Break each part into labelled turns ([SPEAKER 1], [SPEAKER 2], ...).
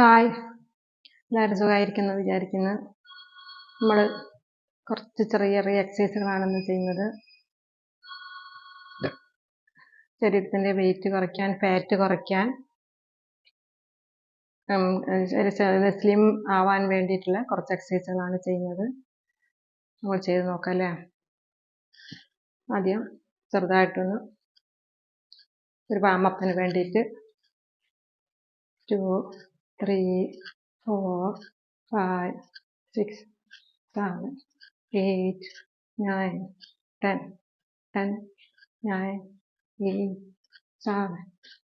[SPEAKER 1] Hi എല്ലാവരും സുഖമായിരിക്കുന്നു വിചാരിക്കുന്നു. നമ്മൾ കുറച്ച് ചെറിയ ചെറിയ എക്സസൈസുകളാണ് ഇന്ന് ചെയ്യുന്നത്. ശരീരത്തിന്റെ വെയിറ്റ് കുറയ്ക്കാൻ ഫാറ്റ് കുറയ്ക്കാൻ. സ്ലിം ആവാൻ വേണ്ടിയിട്ടുള്ള കുറച്ച് എക്സസൈസുകളാണ് ചെയ്യുന്നത്. നമ്മൾ ചെയ്ത് നോക്കാം അല്ലേ ആദ്യം ചെറുതായിട്ടൊന്ന് ഒരു വാമപ്പിന് വേണ്ടിയിട്ട് two three four five six seven eight nine ten ten nine eight seven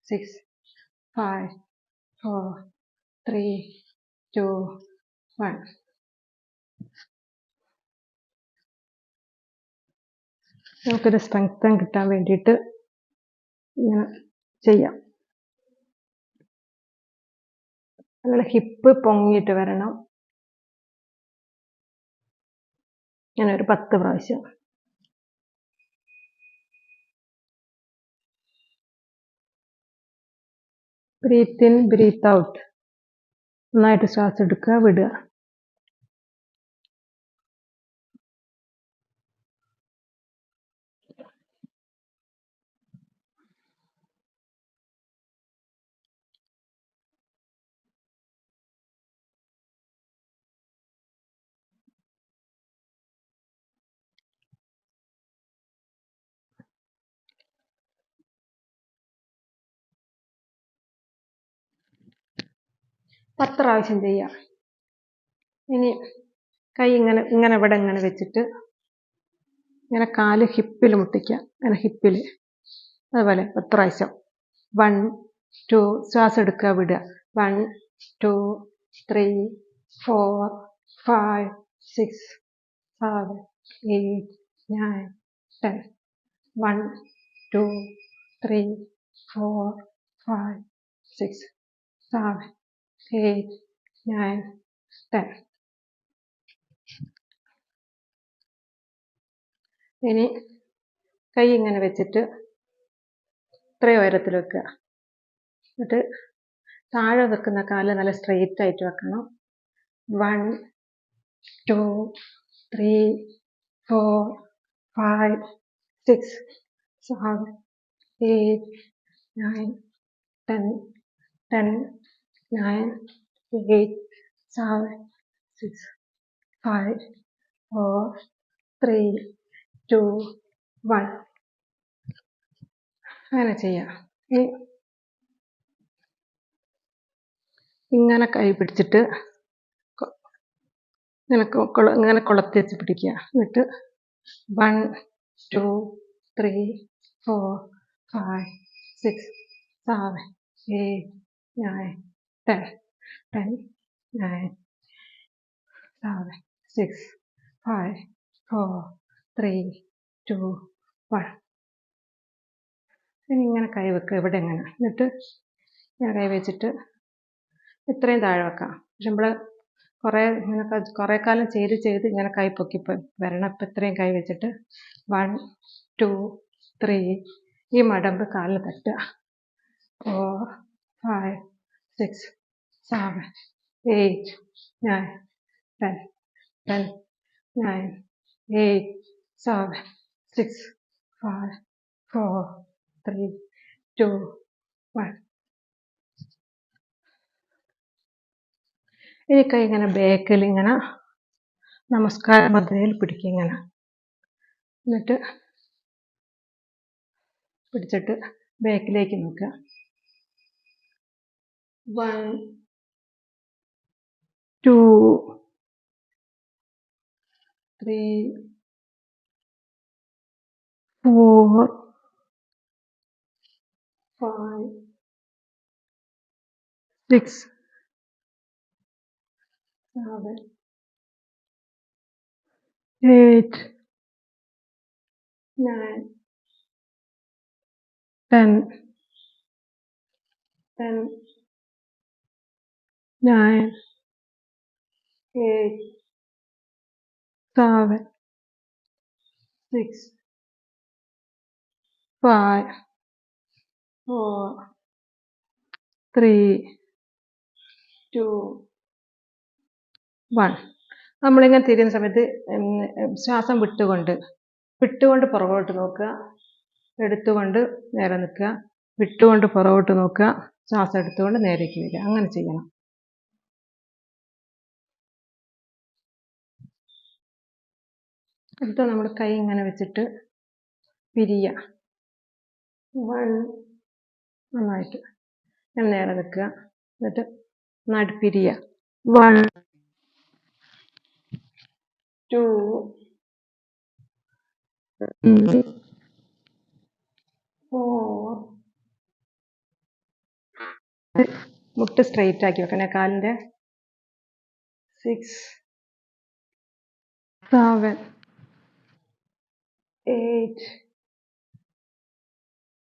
[SPEAKER 1] six five four three two one നമുക്കൊരു സ്ട്രെങ്തൻ കിട്ടാൻ വേണ്ടിയിട്ട് ഇങ്ങനെ ചെയ്യാം. നമ്മുടെ ഹിപ്പ് പൊങ്ങിയിട്ട് വരണം. ഇങ്ങനെ ഒരു പത്ത് പ്രാവശ്യം. ബ്രീത്ത് ഇൻ ബ്രീത്ത് ഔട്ട് നന്നായിട്ട് ശ്വാസം എടുക്കുക വിടുക. പത്ത് പ്രാവശ്യം ചെയ്യാം. ഇനി കൈ ഇങ്ങനെ ഇങ്ങനെ ഇവിടെ ഇങ്ങനെ വെച്ചിട്ട് ഇങ്ങനെ കാൽ ഹിപ്പിൽ മുട്ടിക്കുക ഇങ്ങനെ ഹിപ്പിൽ അതുപോലെ പത്ത് പ്രാവശ്യം. വൺ ടു ശ്വാസം എടുക്കുക വിടുക. One two three four five six seven eight nine ten one two three four five six seven eight nine, ten. ഇനി കൈ ഇങ്ങനെ വെച്ചിട്ട് ഇത്രയും ഉയരത്തിൽ വെക്കുക എന്നിട്ട് താഴെ വെക്കുന്ന കാൽ നല്ല സ്ട്രെയിറ്റ് ആയിട്ട് വെക്കണം one two three four five six seven eight nine ten ten nine, eight, seven, six, five, four, three, two, one. അങ്ങനെ ചെയ്യാം ഇങ്ങനെ കൈ പിടിച്ചിട്ട് ഇങ്ങനെ ഇങ്ങനെ കുളത്തി വെച്ച് പിടിക്കുക. എന്നിട്ട് one two three four five six seven eight nine ten, ten, nine, seven, six, five, four, three, two, one. ഇനി ഇങ്ങനെ കൈ വെക്കുക ഇവിടെ ഇങ്ങനെ. എന്നിട്ട് ഇങ്ങനെ കൈ വെച്ചിട്ട് ഇത്രയും താഴെ വെക്കാം. പക്ഷെ നമ്മൾ കുറേ ഇങ്ങനെ കുറേ കാലം ചെയ്ത് ചെയ്ത് ഇങ്ങനെ കൈ പൊക്കി വരണം. ഇപ്പം ഇത്രയും കൈ വെച്ചിട്ട് വൺ ടു ത്രീ ഈ മടമ്പ് കാലിൽ തട്ടുക. Four five six, seven, eight, nine, ten, ten, nine, eight, seven, six, five, four, three, two, one. ഈ കൈ ഇങ്ങനെ ബേക്കിൽ ഇങ്ങനെ നമസ്കാര മുദ്രയിൽ പിടിക്കുക ഇങ്ങനെ എന്നിട്ട് പിടിച്ചിട്ട് ബേക്കിലേക്ക് നോക്കുക one, two, three, four, five, six, seven, eight, nine, ten, ten, nine, eight, seven, six, five, four, three, two one നമ്മളിങ്ങനെ തിരിയുന്ന സമയത്ത് ശ്വാസം വിട്ടുകൊണ്ട് വിട്ടുകൊണ്ട് പുറകോട്ട് നോക്കുക. എടുത്തുകൊണ്ട് നേരെ നിൽക്കുക. വിട്ടുകൊണ്ട് പുറകോട്ട് നോക്കുക. ശ്വാസം എടുത്തുകൊണ്ട് നേരേക്ക് വരിക. അങ്ങനെ ചെയ്യണം. അടുത്ത നമ്മൾ കൈ ഇങ്ങനെ വെച്ചിട്ട് പിരിയുക വൺ നന്നായിട്ട്. ഞാൻ നേരെ നിൽക്കുക എന്നിട്ട് നന്നായിട്ട് പിരിയുക വൺ ടു ഫോർ. മുട്ട് സ്ട്രെയിറ്റ് ആക്കി വെക്കണേ. കാലിന്റെ six seven eight,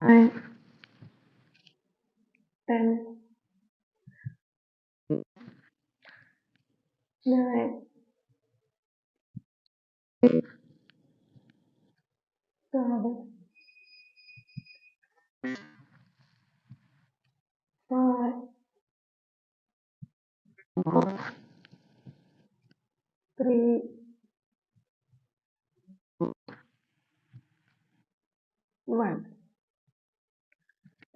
[SPEAKER 1] nine, ten, nine, seven, five, three. One.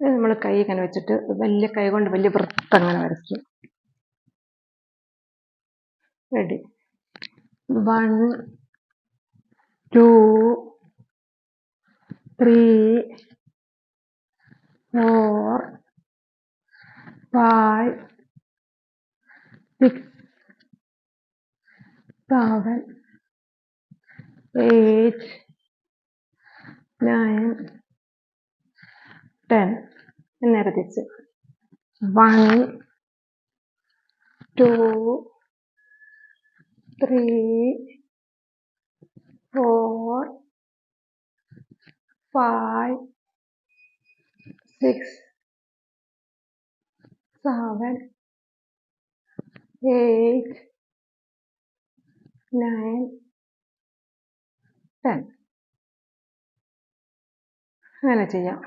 [SPEAKER 1] നമ്മൾ കൈ ഇങ്ങനെ വെച്ചിട്ട് വലിയ കൈ കൊണ്ട് വലിയ വൃത്തം അങ്ങനെ വരയ്ക്കും ready one two three four five six seven eight nine ten നേരെ തിരിച്ച് one two three four five, six, seven, eight, nine, ten. അങ്ങനെ ചെയ്യാം.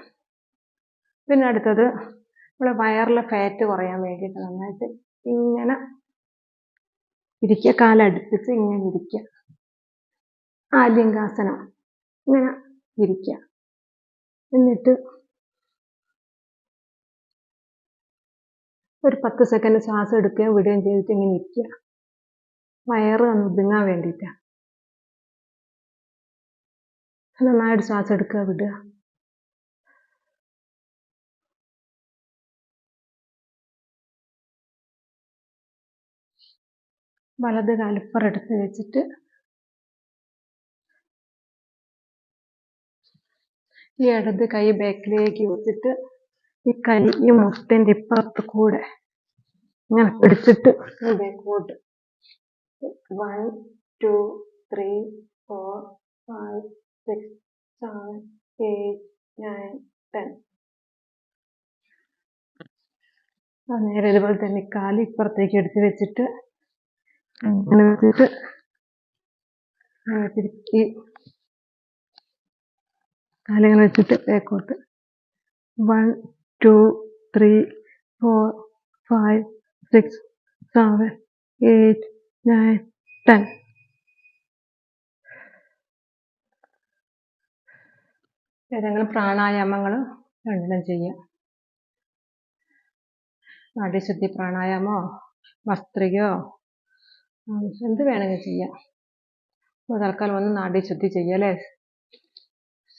[SPEAKER 1] പിന്നെ അടുത്തത് നമ്മുടെ വയറിലെ ഫാറ്റ് കുറയാൻ വേണ്ടിയിട്ട് നന്നായിട്ട് ഇങ്ങനെ ഇരിക്കുക. കാലടുപ്പിച്ച് ഇങ്ങനെ ഇരിക്കുക. ആലിംഗാസനം ഇങ്ങനെ ഇരിക്കുക. എന്നിട്ട് ഒരു പത്ത് സെക്കൻഡ് ശ്വാസം എടുക്കുകയും വിടുകയും ചെയ്തിട്ട് ഇങ്ങനെ ഇരിക്കുക. വയറ് ഒന്ന് ഒതുങ്ങാൻ വേണ്ടിയിട്ടാണ്. നന്നായിട്ട് ശ്വാസം എടുക്കുക വിടുക. വലത് കാലിപ്പുറം എടുത്ത് വെച്ചിട്ട് ഈ ഇടത് കൈ ബാക്കിലേക്ക് വെച്ചിട്ട് ഈ കൈ ഈ മുട്ടിന്റെ ഇപ്പുറത്ത് കൂടെ ഇങ്ങനെ പിടിച്ചിട്ട് ബാക്കോട്ട് one two three four five six seven eight nine ten. നേരെ ഇതുപോലെ തന്നെ കാൽ ഇപ്പുറത്തേക്ക് എടുത്ത് വെച്ചിട്ട് ഇങ്ങനെ വെച്ചിട്ട് ഈ കാലിങ്ങനെ വെച്ചിട്ട് ബാക്കോട്ട് one two three four five six seven eight nine ten ഏതെങ്കിലും പ്രാണായാമങ്ങൾ രണ്ടിനും ചെയ്യാം നാഡീശുദ്ധി പ്രാണായാമോ? വസ്ത്രികയോ? എന്ത് വേണമെങ്കിൽ ചെയ്യാം. അപ്പോൾ തൽക്കാലം ഒന്ന് നാഡീശുദ്ധി ചെയ്യാം അല്ലേ?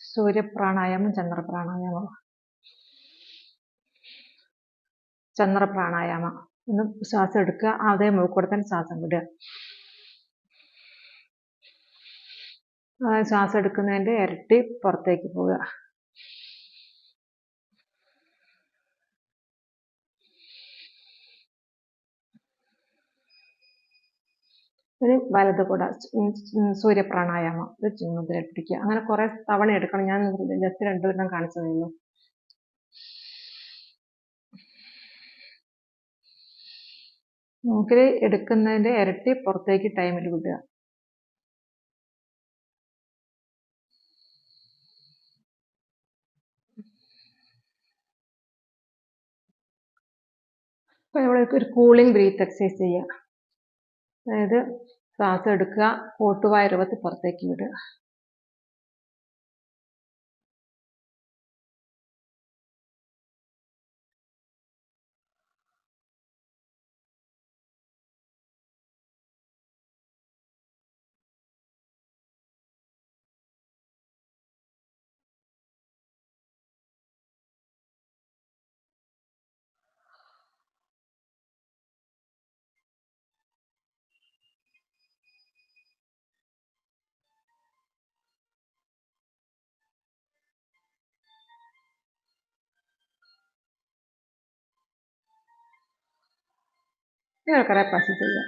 [SPEAKER 1] സൂര്യപ്രാണായാമം ചന്ദ്രപ്രാണായാമം. ചന്ദ്രപ്രാണായാമം. ഒന്ന് ശ്വാസം എടുക്കുക അതേ മൂക്കൂടെ തന്നെ ശ്വാസം വിടുക. ശ്വാസം എടുക്കുന്നതിന്റെ ഇരട്ടി പുറത്തേക്ക് പോവുക. ഇനി വലത് കൂടെ സൂര്യപ്രാണായാമം ഒരു ചിന്മുദ്രയിൽ പിടിക്കുക. അങ്ങനെ കുറേ തവണ എടുക്കണം. ഞാൻ ജസ്റ്റ് രണ്ടുപേരും കാണിച്ചു തന്നു മൂക്കിൽ എടുക്കുന്നതിന്റെ ഇരട്ടി പുറത്തേക്ക് ടൈമിൽ വിടുക. അപ്പോൾ നമ്മൾ ഒരു കൂളിംഗ് ബ്രീത്ത് എക്സസൈസ് ചെയ്യുക. അതായത് ശ്വാസം എടുക്കുക കോട്ടുവായ രൂപത്തിൽ പുറത്തേക്ക് വിടുക. ഇങ്ങനെ കുറേ പ്രാവശ്യം ചെയ്യുക